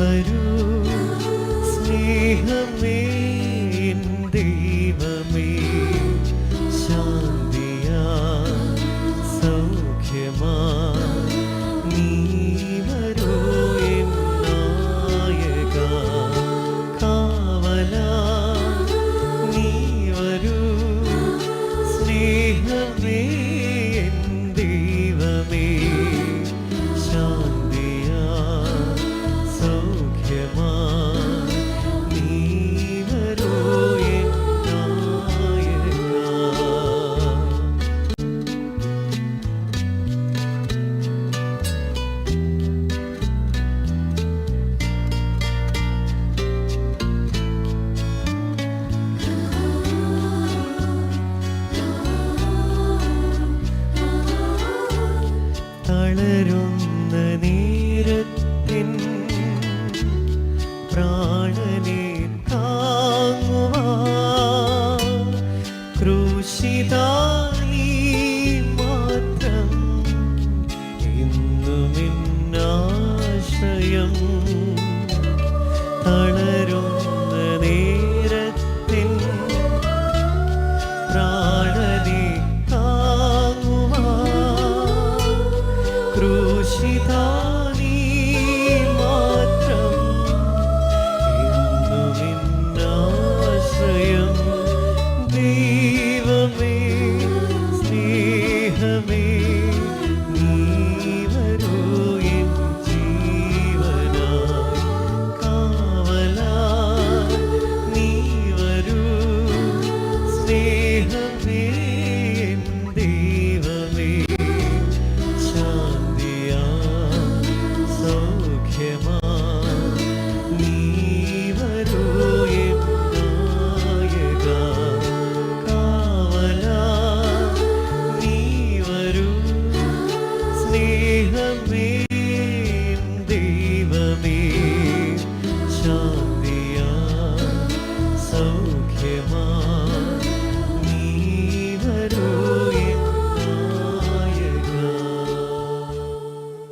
വരൂ. സ്നേഹമേ ദൈവമേ ശാന്തിയാ സൗഖ്യമാ. നീ വരൂ നായക കാവല. നീ വരൂ. സ്നേഹമേ ദൈവമേ 祈祷 సౌఖ్యమా నీవరూ